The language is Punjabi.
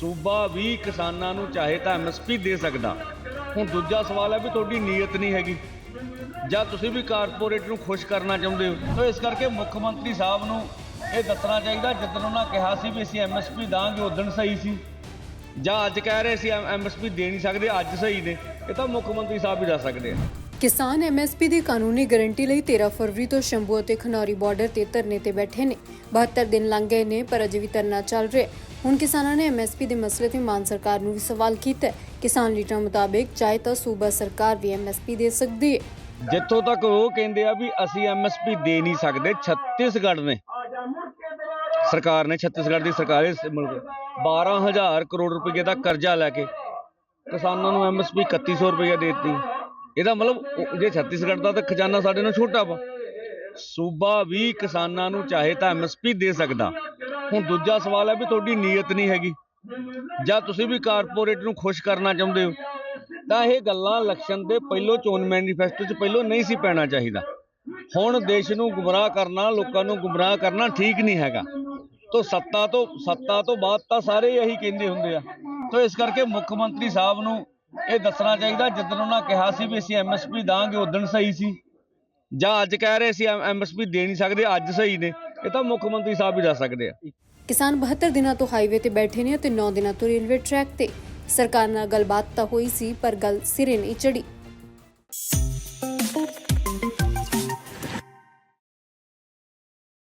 ਸੂਬਾ ਵੀ ਕਿਸਾਨਾਂ ਨੂੰ ਚਾਹੇ ਤਾਂ ਐਮਐਸਪੀ ਦੇ ਸਕਦਾ। ਹੁਣ ਦੂਜਾ ਸਵਾਲ ਹੈ ਵੀ ਤੁਹਾਡੀ ਨੀਅਤ ਨਹੀਂ ਹੈਗੀ। ਜਾਂ ਤੁਸੀਂ ਵੀ ਕਾਰਪੋਰੇਟ ਨੂੰ ਖੁਸ਼ ਕਰਨਾ ਚਾਹੁੰਦੇ ਹੋ? ਤਾਂ ਇਸ ਕਰਕੇ ਮੁੱਖ ਮੰਤਰੀ ਸਾਹਿਬ ਨੂੰ ਇਹ ਦੱਸਣਾ ਚਾਹੀਦਾ, ਜਿੱਦਣ ਉਹਨਾਂ ਕਿਹਾ ਸੀ ਵੀ ਅਸੀਂ ਐਮਐਸਪੀ ਦਾਂਗੇ ਉਦੋਂ ਸਹੀ ਸੀ। ਜਾਂ ਅੱਜ ਕਹਿ ਰਹੇ ਸੀ ਐਮਐਸਪੀ ਦੇ ਨਹੀਂ ਸਕਦੇ, ਅੱਜ ਸਹੀ ਨੇ। ਇਹ ਤਾਂ ਮੁੱਖ ਮੰਤਰੀ ਸਾਹਿਬ ਹੀ ਦੱਸ ਸਕਦੇ ਆ। ਕਿਸਾਨ ਐਮਐਸਪੀ ਦੀ ਕਾਨੂੰਨੀ ਗਾਰੰਟੀ ਲਈ 13 ਫਰਵਰੀ ਤੋਂ ਸ਼ੰਭੂ ਅਤੇ ਖਨੌਰੀ ਬਾਰਡਰ ਤੇ ਧਰਨੇ ਤੇ ਬੈਠੇ ਨੇ। 72 ਦਿਨ ਲੰਘ ਗਏ ਨੇ, ਪਰ ਅਜੇ ਵੀ ਧਰਨਾ ਚੱਲ ਰਿਹਾ ਹੁਣ ਕਿਸਾਨਾਂ ਨੇ ਐਮਐਸਪੀ ਦੇ ਮਸਲੇ ਤੇ ਮਾਨ ਸਰਕਾਰ ਨੂੰ ਵੀ ਸਵਾਲ ਕੀਤਾ ਕਿਸਾਨ ਲੀਡਰਾਂ ਮੁਤਾਬਕ ਚਾਹੇ ਤਾਂ ਸੂਬਾ ਸਰਕਾਰ ਵੀ ਐਮਐਸਪੀ ਦੇ ਸਕਦੀ ਹੈ। ਜਿੱਥੋਂ ਤੱਕ ਉਹ ਕਹਿੰਦੇ ਆ ਵੀ ਅਸੀਂ ਐਮਐਸਪੀ ਦੇ ਨਹੀਂ ਸਕਦੇ, ਛੱਤੀਸਗੜ੍ਹ ਨੇ। ਸਰਕਾਰ ਨੇ, ਛੱਤੀਸਗੜ੍ਹ ਦੀ ਸਰਕਾਰ ਇਸ ਮੁਲਕ 12000 ਕਰੋੜ ਰੁਪਏ ਦਾ ਕਰਜ਼ਾ ਲੈ ਕੇ ਕਿਸਾਨਾਂ ਨੂੰ ਐਮਐਸਪੀ 3100 ਰੁਪਏ ਦੇ ਦਿੱਤੀ। ਇਹਦਾ ਮਤਲਬ ਜੇ ਛੱਤੀਸਗੜ੍ਹ ਦਾ ਤਾਂ ਖਜ਼ਾਨਾ ਸਾਡੇ ਨਾਲੋਂ ਛੋਟਾ ਵਾ। ਸੂਬਾ ਵੀ ਕਿਸਾਨਾਂ ਨੂੰ ਚਾਹੇ ਤਾਂ ਐਮਐਸਪੀ ਦੇ ਸਕਦਾ। ਹੁਣ ਦੂਜਾ ਸਵਾਲ ਹੈ ਵੀ ਤੁਹਾਡੀ ਨੀਅਤ ਨਹੀਂ ਹੈਗੀ। ਜਾਂ ਤੁਸੀਂ ਵੀ ਕਾਰਪੋਰੇਟ ਨੂੰ ਖੁਸ਼ ਕਰਨਾ ਚਾਹੁੰਦੇ ਹੋ। ਤਾਂ ਇਹ ਗੱਲਾਂ ਇਲੈਕਸ਼ਨ ਦੇ ਪਹਿਲੋਂ ਚੋਣ ਮੈਨੀਫੈਸਟੋ 'ਚ ਪਹਿਲੋਂ ਨਹੀਂ ਸੀ ਪੈਣਾ ਚਾਹੀਦਾ। ਹੁਣ ਦੇਸ਼ ਨੂੰ ਗੁੰਮਰਾਹ ਕਰਨਾ, ਲੋਕਾਂ ਨੂੰ ਗੁੰਮਰਾਹ ਕਰਨਾ ਠੀਕ ਨਹੀਂ ਹੈਗਾ। ਤੋਂ ਸੱਤਾ ਤੋਂ ਸੱਤਾ ਤੋਂ ਬਾਅਦ ਤਾਂ ਸਾਰੇ ਇਹੀ ਕਹਿੰਦੇ ਹੁੰਦੇ ਆ। ਤੋਂ ਇਸ ਕਰਕੇ ਮੁੱਖ ਮੰਤਰੀ ਸਾਹਿਬ ਨੂੰ ਇਹ ਦੱਸਣਾ ਚਾਹੀਦਾ, ਜਿੱਦਣ ਉਹਨਾਂ ਕਿਹਾ ਸੀ ਵੀ ਅਸੀਂ ਐਮਐਸਪੀ ਦਾਂਗੇ, ਉਦੋਂ ਸਹੀ ਸੀ। ਜਾਂ ਅੱਜ ਕਹਿ ਰਹੇ ਸੀ ਐਮਐਸਪੀ ਦੇ ਨਹੀਂ ਸਕਦੇ, ਅੱਜ ਸਹੀ ਨੇ। ਇਹ ਤਾਂ ਮੁੱਖ ਮੰਤਰੀ ਸਾਹਿਬ ਵੀ ਦੱਸ ਸਕਦੇ ਆ। ਕਿਸਾਨ 72 ਦਿਨਾਂ ਤੋਂ ਹਾਈਵੇ ਤੇ ਬੈਠੇ ਨੇ ਅਤੇ 9 ਦਿਨਾਂ ਤੋਂ ਰੇਲਵੇ ਟਰੈਕ ਤੇ। ਸਰਕਾਰ ਨਾਲ ਗੱਲਬਾਤ ਤਾਂ ਹੋਈ ਸੀ, ਪਰ ਗੱਲ ਸਿਰੇ ਨਹੀਂ ਚੜੀ